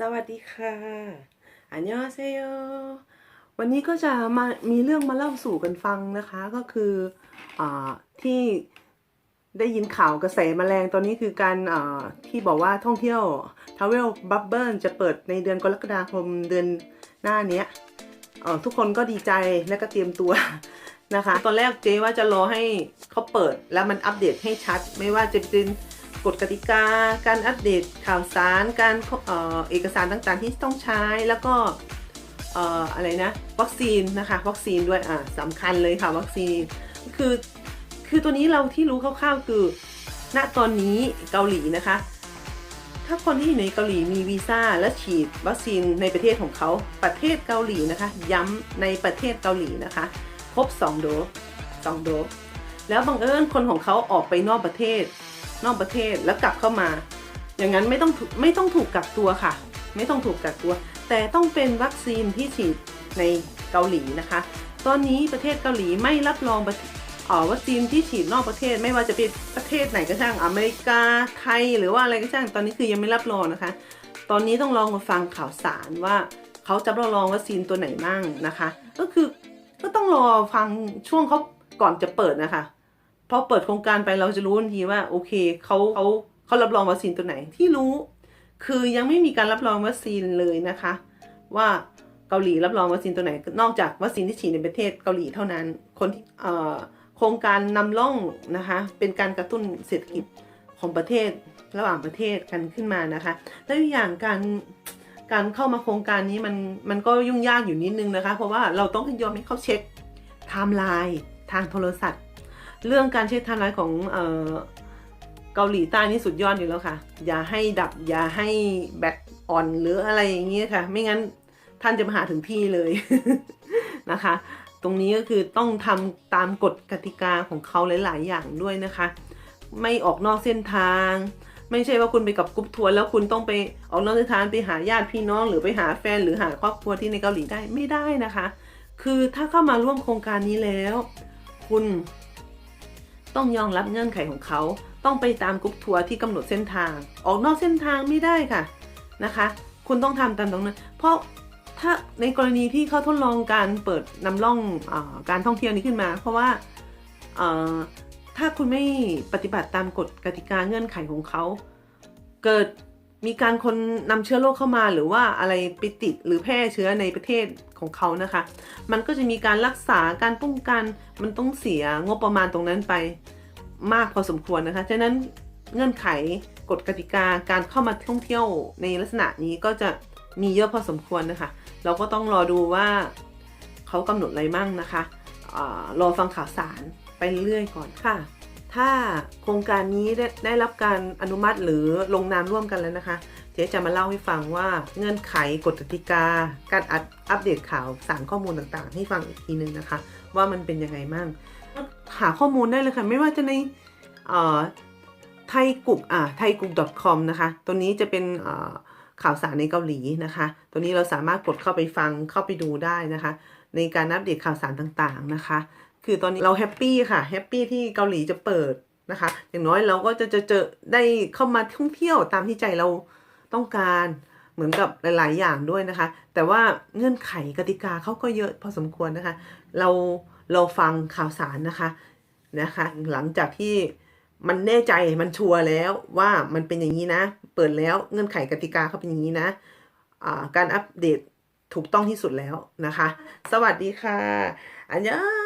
สวัสดีค่ะ อันยอเซโย วันนี้ก็จะมามีเรื่องมาเล่าสู่กันฟังนะคะก็คืออาที่ได้ยินข่าวกระแสแมลงตอนนี้คือการอ่าที่บอกว่าท่องเที่ยว Travel Bubble จะเปิดในเดือนกรกฎาคมเดือนหน้าเนี้ยเออทุกคนก็ดีใจและก็เตรียมตัวนะคะ ตอนแรกเจ๊ว่าจะรอให้เขาเปิดแล้วมันอัปเดตให้ชัด ไม่ว่าจะเป็น กฎกติกา การอัปเดตข่าวสาร การเออเอกสารต่างๆที่ต้องใช้แล้วก็อะไรนะวัคซีนนะคะวัคซีนด้วยอ่าสำคัญเลยค่ะวัคซีนคือคือตัวนี้เราที่รู้คร่าวๆคือ ณตอนนี้เกาหลีนะคะ ถ้าคนที่อยู่ในเกาหลีมีวีซ่าและฉีดวัคซีนในประเทศของเขาประเทศเกาหลีนะคะ ย้ำในประเทศเกาหลีนะคะ ครบ 2 โดส2โดสแล้วบังเอิญคนของเขาออกไปนอกประเทศ นอกประเทศแล้วกลับเข้ามา อย่างนั้นไม่ต้องไม่ต้องถูกกักตัวค่ะ ไม่ต้องถูกกักตัว แต่ต้องเป็นวัคซีนที่ฉีดในเกาหลีนะคะ ตอนนี้ประเทศเกาหลีไม่รับรองออวัคซีนที่ฉีดนอกประเทศ ไม่ว่าจะเป็นประเทศไหนก็ช่างอเมริกาไทยหรือว่าอะไรก็ช่างตอนนี้คือยังไม่รับรองนะคะ ตอนนี้ต้องลองมาฟังข่าวสารว่าเขาจะรับรองวัคซีนตัวไหนมั่งนะคะ ก็คือก็ต้องรอฟังช่วงเขาก่อนจะเปิดนะคะ พอเปิดโครงการไปเราจะรู้ทันทีว่าโอเคเขาเขาเขารับรองวัคซีนตัวไหนที่รู้ คือยังไม่มีการรับรองวัคซีนเลยนะคะ ว่าเกาหลีรับรองวัคซีนตัวไหน นอกจากวัคซีนที่ฉีดในประเทศเกาหลีเท่านั้น คนที่โครงการนำร่องนะคะ เป็นการกระตุ้นเศรษฐกิจของประเทศระหว่างประเทศกันขึ้นมานะคะ แล้วอย่างการการเข้ามาโครงการนี้มันมันก็ยุ่งยากอยู่นิดนึงนะคะ เพราะว่าเราต้องยอมให้เขาเช็คไทม์ไลน์ทางโทรศัพท์ เรื่องการเช็คไทม์ไลน์ของเเกาหลีใต้นี่สุดยอดอยู่แล้วค่ะ อย่าให้ดับอย่าให้แบตอ่อนหรืออะไรอย่างเงี้ยค่ะ ไม่งั้นท่านจะมาหาถึงที่เลยนะคะ ตรงนี้ก็คือต้องทำตามกฎกติกาของเขาหลาย ๆ อย่างด้วยนะคะ ไม่ออกนอกเส้นทาง ไม่ใช่ว่าคุณไปกับกรุ๊ปทัวร์แล้วคุณต้องไปออกนอกเส้นทางไปหาญาติพี่น้อง หรือไปหาแฟนหรือหาครอบครัวที่ในเกาหลีได้ไม่ได้นะคะ คือถ้าเข้ามาร่วมโครงการนี้แล้ว คุณ ต้องยอมรับเงื่อนไขของเขา ต้องไปตามกรุ๊ปทัวร์ที่กำหนดเส้นทาง ออกนอกเส้นทางไม่ได้ค่ะนะคะ คุณต้องทำตามตรงนั้น เพราะถ้าในกรณีที่เขาทดลองการเปิดนำร่องอการท่องเที่ยวนี้ขึ้นมา เพราะว่าถ้าคุณไม่ปฏิบัติตามกฎกติกาเงื่อนไขของเขา เกิด มีการคนนำเชื้อโรคเข้ามาหรือว่าอะไรไปติดหรือแพร่เชื้อในประเทศของเขานะคะ มันก็จะมีการรักษาการป้องกันมันต้องเสียงบประมาณตรงนั้นไปมากพอสมควรนะคะ ฉะนั้นเงื่อนไขกฎกติกาการเข้ามาท่องเที่ยวในลักษณะนี้ก็จะมีเยอะพอสมควรนะคะ เราก็ต้องรอดูว่าเขากำหนดอะไรมั่งนะคะอรอฟังข่าวสารไปเรื่อยก่อนค่ะ ถ้าโครงการนี้ได้ได้รับการอนุมัติหรือลงนามร่วมกันแล้วนะคะ เจ๊จะมาเล่าให้ฟังว่าเงื่อนไขกฎกติกา การอัปอัปเดตข่าวสารข้อมูลต่างๆ ให้ฟังอีกทีนึงนะคะ ว่ามันเป็นยังไงมั่งหาข้อมูลได้เลยค่ะ ไม่ว่าจะในไทยกุกอ่าไทยกุก .com นะคะ ตัวนี้จะเป็นข่าวสารในเกาหลีนะคะ ตัวนี้เราสามารถกดเข้าไปฟังเข้าไปดูได้นะคะ ในการอัปเดตข่าวสารต่างๆนะคะ คือตอนนี้เราแฮปปี้ค่ะแฮปปี้ที่เกาหลีจะเปิดนะคะ อย่างน้อยเราก็จะจะเจอได้เข้ามาท่องเที่ยวตามที่ใจเราต้องการเหมือนกับหลาย ๆ อย่างด้วยนะคะ แต่ว่าเงื่อนไขกติกาเขาก็เยอะพอสมควรนะคะ เราเราฟังข่าวสารนะคะนะคะ หลังจากที่มันแน่ใจมันชัวร์แล้วว่ามันเป็นอย่างนี้นะ เปิดแล้วเงื่อนไขกติกาเขาเป็นอย่างนี้นะอ่าการอัปเดต ถูกต้องที่สุดแล้วนะคะ สวัสดีค่ะ อันยา